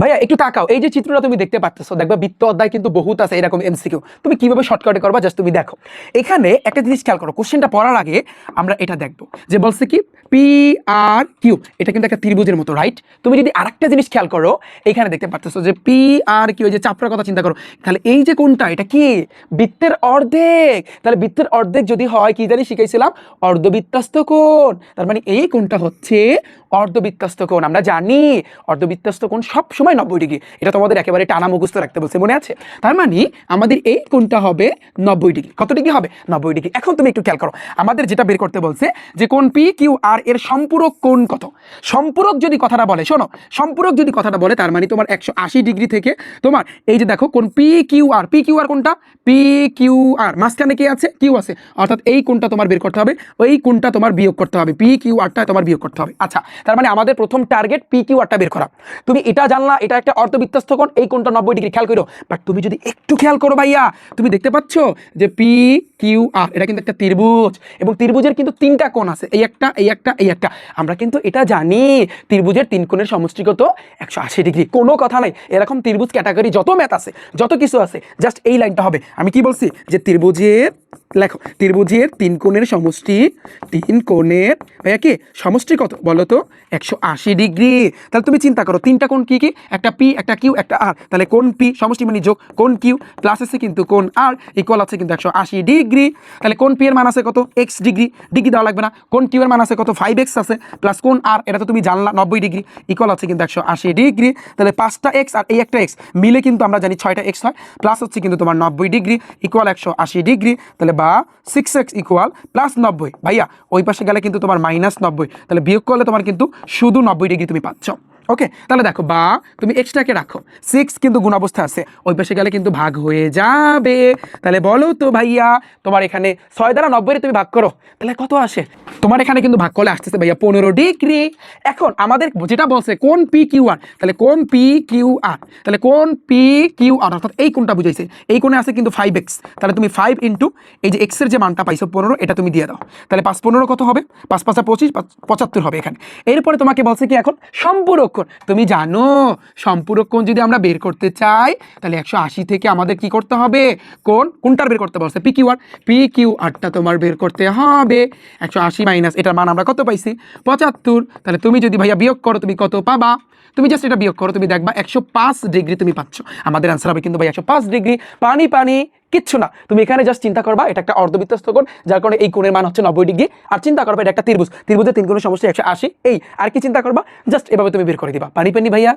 ভাইয়া, একটু তাকাও। এই যে চিত্রটা তুমি দেখতে পাচ্ছ দেখবা বৃত্ত অধ্যায় কিন্তু বহুত আছে এরকম এমসিকিউ তুমি কীভাবে শর্টকাটে করবা? জাস্ট তুমি দেখো। এখানে একটা জিনিস খেয়াল করো কোশ্চেনটা পড়ার আগে আমরা এটা দেখব। যে বলছে কি পি আর কিউ এটা কিন্তু একটা ত্রিভুজের মতো রাইট তুমি যদি আরেকটা জিনিস খেয়াল করো, এখানে দেখতে পাচ্ছ যে পি আর কিউ যে চাপড়ার কথা চিন্তা করো, তাহলে এই যে কোনটা এটা কি? বৃত্তের অর্ধেক। তাহলে বৃত্তের অর্ধেক যদি হয়, কি জানি শিখাইছিলাম? অর্ধবৃত্তস্ত কোণ। তার মানে এই কোণটা হচ্ছে অর্ধবৃত্তস্ত কোণ। আমরা জানি অর্ধবৃত্তস্ত কোণ সব সময় নব্বই ডিগ্রি। এটা তোমাদের একেবারে টানা মুখস্থ রাখতে বলছে, মনে আছে? তার মানে আমাদের এই কোনটা হবে নব্বই ডিগ্রি। কত ডিগ্রি হবে? নব্বই ডিগ্রি। এখন তুমি একটু খেয়াল করো। আমাদের যেটা বের করতে বলছে যে কোন পি কিউ আর এর সম্পূরক কোন কত? সম্পূরক যদি কথাটা বলে, শোনো, সম্পূরক যদি কথাটা বলে, তার মানে তোমার একশো আশি ডিগ্রি থেকে তোমার, এই যে দেখো কোন P Q R P Q R কোনটা পি কিউ আর মাঝখানে কি আছে? কিউ আছে। অর্থাৎ এই কোনটা তোমার বের করতে হবে, ওই কোনটা তোমার বিয়োগ করতে হবে। পি কিউ আরটা তোমার বিয়োগ করতে হবে। আচ্ছা তার মানে আমাদের প্রথম টার্গেট পি কিউ আরটা বের করা। তুমি এটা জানলা এটা একটা অর্ধবৃত্তস্থ কোণ এই কোণটা নব্বই ডিগ্রি, খেয়াল করো। বাট তুমি যদি একটু খেয়াল করো ভাইয়া, তুমি দেখতে পাচ্ছ যে পি কিউ আর এটা কিন্তু একটা ত্রিভুজ। এবং ত্রিভুজের কিন্তু তিনটা কোণ আছে। এই একটা এই একটা এই একটা। আমরা কিন্তু এটা জানি, ত্রিভুজের তিন কোণের সমষ্টিগত একশো আশি ডিগ্রি। কোনো কথা নাই। এরকম ত্রিভুজ ক্যাটাগরি যত ম্যাথ আছে, যত কিছু আছে, জাস্ট এই লাইনটা হবে। আমি কি বলছি? যে ত্রিভুজের, লেখো, ত্রিভুজের তিন কোণের সমষ্টি, তিন কোণের ভাইয়া কি? সমষ্টি কত বলো তো, একশো আশি ডিগ্রি। তাহলে তুমি চিন্তা করো, তিনটা কোণ কি কি? একটা পি, একটা কিউ, একটা আর। তাহলে কোন পি, সমষ্টি মানে যোগ কোন কিউ, প্লাস আছে কিন্তু কোন আর ইকুয়াল আছে কিন্তু একশো আশি ডিগ্রি। তাহলে কোন পি এর মান আছে কত? এক্স ডিগ্রি ডিগ্রি দেওয়া লাগবে না। কোন কিউ এর মান আছে কত? ফাইভ এক্স আছে প্লাস কোন আর এটা তো তুমি জানলা, নব্বই ডিগ্রি ইকুয়াল আছে কিন্তু একশো আশি ডিগ্রি। তাহলে পাঁচটা এক্স আর এই একটা এক্স মিলে কিন্তু আমরা জানি ছয়টা এক্স হয় প্লাস হচ্ছে কিন্তু তোমার নব্বই ডিগ্রি ইকুয়াল একশো আশি ডিগ্রি। তাহলে বা সিক্স এক্স ইকুয়াল প্লাস নব্বই। ভাইয়া, ওই পাশে গেলে কিন্তু তোমার মাইনাস নব্বই। তাহলে বিয়োগ করলে তোমার কিন্তু শুধু নব্বই ডিগ্রি তুমি পাচ্ছ। ওকে তাহলে দেখো, বা তুমি এক্সট্রাকে রাখো। সিক্স কিন্তু গুণ অবস্থা আছে। ওই পাশে গেলে কিন্তু ভাগ হয়ে যাবে। তাহলে বলো তো ভাইয়া, তোমার এখানে ছয় দ্বারা নব্বই তুমি ভাগ করো। তাহলে কত আসে? তোমার এখানে কিন্তু ভাগ করলে আসতেছে ভাইয়া পনেরো ডিগ্রি। এখন আমাদের যেটা বলছে, কোন পি কিউ আর তাহলে কোন পি কিউ আর তাহলে কোন পি কিউ আর অর্থাৎ এই কোনটা বুঝাইছে। এই কোণে আছে কিন্তু ফাইভ এক্স তাহলে তুমি ফাইভ ইন্টু এই যে এক্সের যে মানটা পাইছো পনেরো, এটা তুমি দিয়ে দাও। তাহলে পাঁচ পনেরো কত হবে? পাঁচ পাঁচা পঁচিশ পঁচাত্তর হবে এখানে। এরপরে তোমাকে বলছে কি এখন? সম্পূরক। কোণ, তুমি জানো, সম্পূরক কোন যদি আমরা বের করতে চাই, তাহলে একশো আশি থেকে আমাদের কি করতে হবে? কোন কোনটার বের করতে পারছে P Q R P Q আরটা তোমার বের করতে হবে। একশো আশি মাইনাস এটার মান আমরা কত পাইছি? পঁচাত্তর। তাহলে তুমি যদি ভাইয়া বিয়োগ করো, তুমি কত পাবা? তুমি জাস্ট এটা বিয়োগ করো, তুমি দেখবা একশো পাঁচ ডিগ্রি তুমি পাচ্ছ। আমাদের অ্যান্সার হবে কিন্তু ভাই, একশো পাঁচ ডিগ্রি পানি পানি, কিচ্ছু না। তুমি এখানে জাস্ট চিন্তা করবা, এটা একটা অর্ধবিত্তস্ত কোণ, যার কারণে এই কোণের মান হচ্ছে নব্বই ডিগ্রি আর চিন্তা করবা এটা একটা ত্রিভুজ। ত্রিভুজের তিন কোণের সমস্যা একশো আশি। এই, আর কি চিন্তা করবা? জাস্ট এভাবে তুমি বের করে দিবা। পানি পানি ভাইয়া?